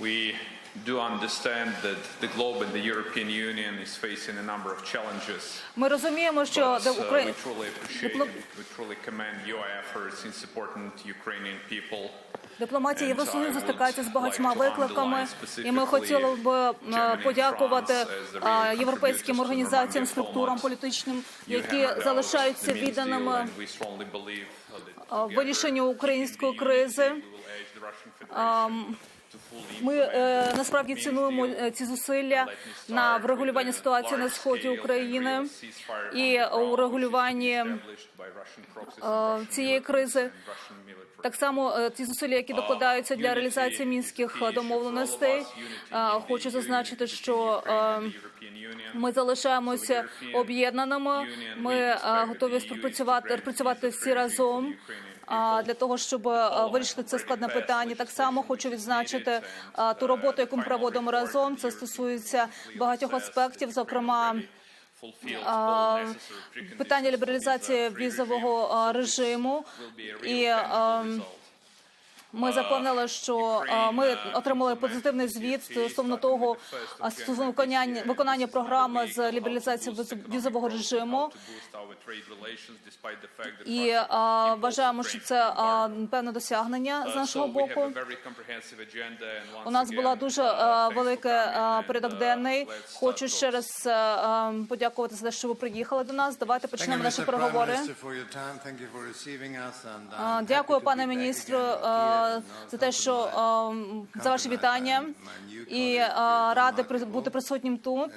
We do understand that the globe and the European Union is facing a number of challenges. Ми розуміємо, що But, де uh, we truly appreciate and we truly commend your efforts in supporting Ukrainian people. Дипломатія Євросоюзу стикається з багатьма викликами, і ми хотіли б е, подякувати е, європейським організаціям, структурам політичним, які залишаються відданими е, вирішенню української кризи. Ми е, насправді цінуємо е, ці зусилля на врегулювання ситуації на сході України і у регулюванні е, цієї кризи. Так само е, ці зусилля, які докладаються для реалізації мінських домовленостей. Е, Хочу зазначити, що ми залишаємося об'єднаними. Ми готові співпрацювати працювати всі разом. Для того щоб е, вирішити це складне питання, так само хочу відзначити е, ту роботу, яку ми проводимо разом. Це стосується багатьох аспектів, зокрема е, питання лібералізації візового режиму і ми запевнили, що е, ми отримали позитивний звіт стосовно того а, стосовно виконання виконання програми з лібералізації віз- візового режиму. І е, вважаємо, що це е, певне досягнення з нашого боку. У нас була дуже е, велика е, порядок денний. Хочу ще раз е, е, подякувати за те, що ви приїхали до нас. Давайте почнемо наші переговори. Е, Дякую, пане міністру, е, за те, що е, за ваші вітання. І ради радий бути присутнім тут.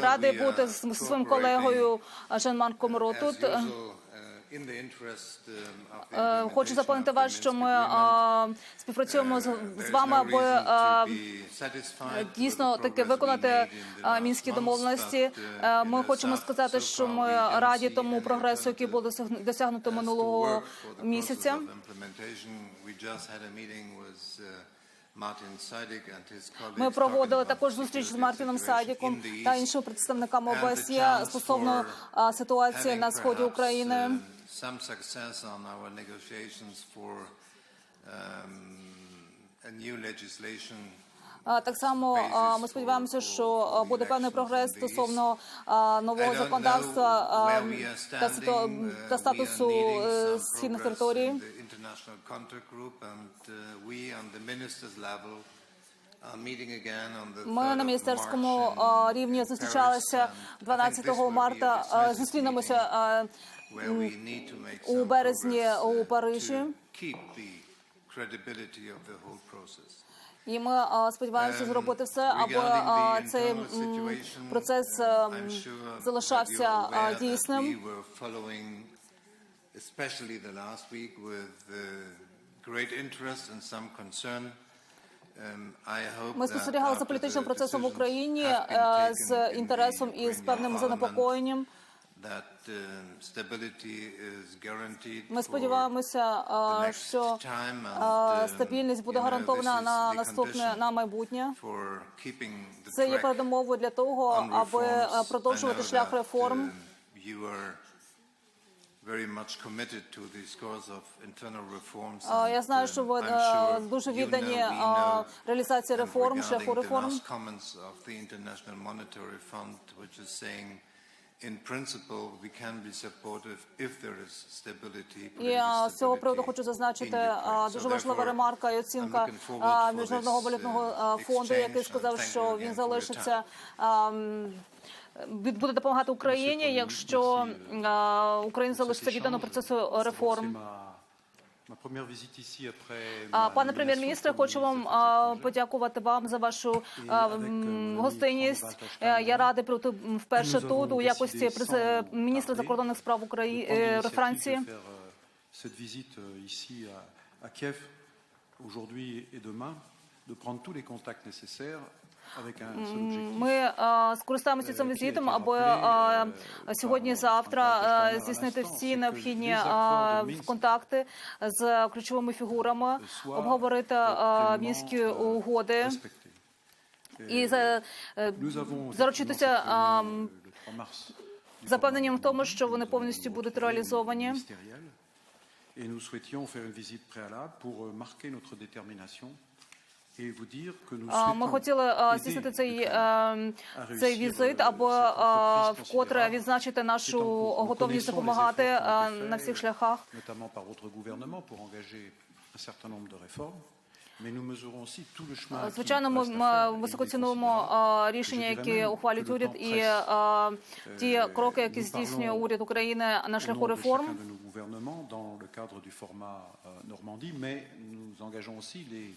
Ради бути з своїм колегою Жан-Марком Ро тут. Е, Хочу запевнити вас, що ми е, співпрацюємо з, з вами, аби е, дійсно таки виконати е, мінські домовленості. Е, Ми хочемо сказати, що ми раді тому прогресу, який був досяг- досягнуто минулого місяця. Ми проводили також зустріч з Мартіном Садіком та іншими представниками ОБСЄ стосовно е, ситуації на сході України. Some success on our negotiations for um, a new legislation Так само ми сподіваємося, що буде певний прогрес стосовно нового законодавства та, статусу е, східних територій. Ми на міністерському рівні зустрічалися 12 марта. Зустрінемося у березні у Парижі. І ми сподіваємося зробити все, аби цей процес ем, залишався дійсним. Especially the last week with uh, great interest and some concern. Um, Ми спостерігали за політичним процесом в Україні е, з інтересом і з певним занепокоєнням. Um, Ми сподіваємося, е, що е, um, стабільність буде гарантована на наступне на майбутнє. Це є передумовою для того, аби е, продовжувати шлях реформ. uh. Е, Я знаю, um, що ви е, дуже віддані е, реалізації реформ, шляху реформ. Е, з цього приводу хочу зазначити е, дуже важлива ремарка і оцінка е, міжнародного валютного uh, е, фонду, який сказав, що він залишиться. ем, Буде допомагати Україні, якщо е, Україна залишиться віддано процесу реформ. Пане прем'єр-міністре, хочу вам подякувати вам за вашу гостинність. Е, Я радий бути вперше тут у якості міністра закордонних справ України Франції. Aujourd'hui et demain, de prendre tous les contacts nécessaires Ми скористаємося цим візитом, аби сьогодні завтра здійснити всі необхідні контакти з ключовими фігурами, обговорити мінські угоди. і е, заручитися а, effectivement, le 3 mars запевненням в тому, що вони повністю будуть реалізовані. Et nous souhaitions faire une visite préalable pour euh, marquer notre détermination Ми хотіли е, здійснити цей, е, цей візит, аби е, вкотре відзначити нашу готовність допомагати е, на всіх шляхах. Звичайно, ми, високо цінуємо е, рішення, які ухвалюють уряд, і е, ті кроки, які здійснює уряд України на шляху реформ. dans le cadre du format euh, Normandie, mais nous engageons aussi les,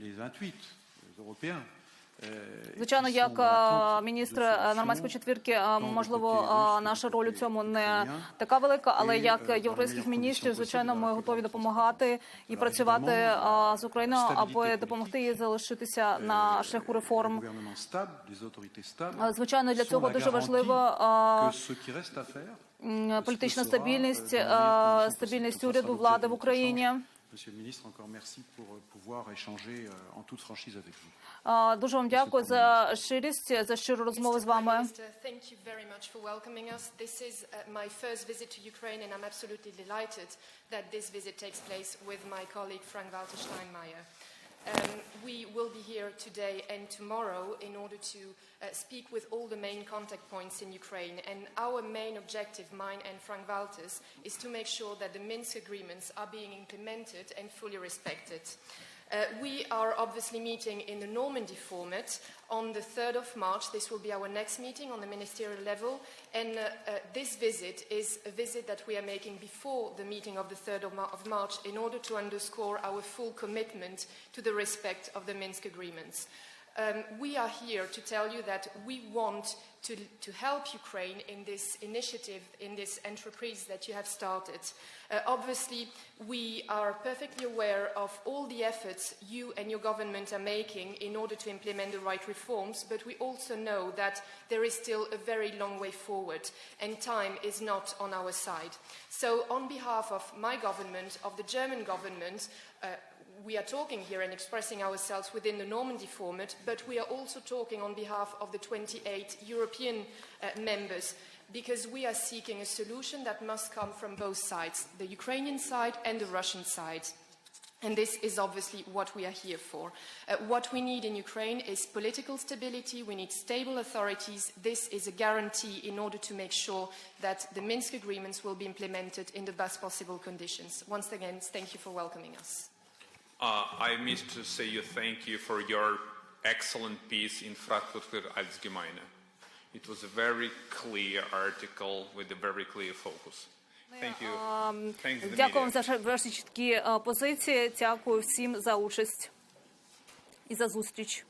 les 28 européens. euh, Звичайно, як е, міністр е, нормандської четвірки, е, можливо, е, наша роль у цьому не така велика, але як е, європейських міністрів, звичайно, ми готові допомагати і працювати е, з Україною, аби допомогти їй залишитися на шляху реформ. Е, Звичайно, для цього дуже важливо е, політична стабільність, euh, е, стабільність уряду, влади в Україні. échange. Monsieur le ministre, encore merci pour euh, pouvoir échanger euh, en toute franchise avec vous. Е, Дуже вам дякую за щирість, за щиру розмову з Mr. вами. Prime Minister, thank you very much for welcoming us. This is uh, my first visit to Ukraine, and I'm absolutely delighted that this visit takes place with my colleague Frank-Walter Steinmeier. Um, we will be here today and tomorrow in order to uh, speak with all the main contact points in Ukraine. And our main objective, mine and Frank Walter's, is to make sure that the Minsk agreements are being implemented and fully respected. Uh, we are obviously meeting in the Normandy format on the 3rd of March. This will be our next meeting on the ministerial level. And uh, uh, this visit is a visit that we are making before the meeting of the 3rd of, Mar- of March in order to underscore our full commitment to the respect of the Minsk agreements. Um, we are here to tell you that we want to, to help Ukraine in this initiative, in this enterprise that you have started. Uh, obviously, we are perfectly aware of all the efforts you and your government are making in order to implement the right reforms, but we also know that there is still a very long way forward and time is not on our side. So, on behalf of my government, of the German government, uh, we are talking here and expressing ourselves within the Normandy format, but we are also talking on behalf of the 28 European uh, members because we are seeking a solution that must come from both sides, the Ukrainian side and the Russian side. And this is obviously what we are here for. Uh, what we need in Ukraine is political stability, we need stable authorities. This is a guarantee in order to make sure that the Minsk agreements will be implemented in the best possible conditions. Once again, thank you for welcoming us. Uh, I missed to say you thank you for your excellent piece in Frankfurter Allgemeine. It was a very clear article with a very clear focus. Thank you. Thanks the Дякую вам media. за ваші чіткі е, позиції. Дякую всім за участь і за зустріч.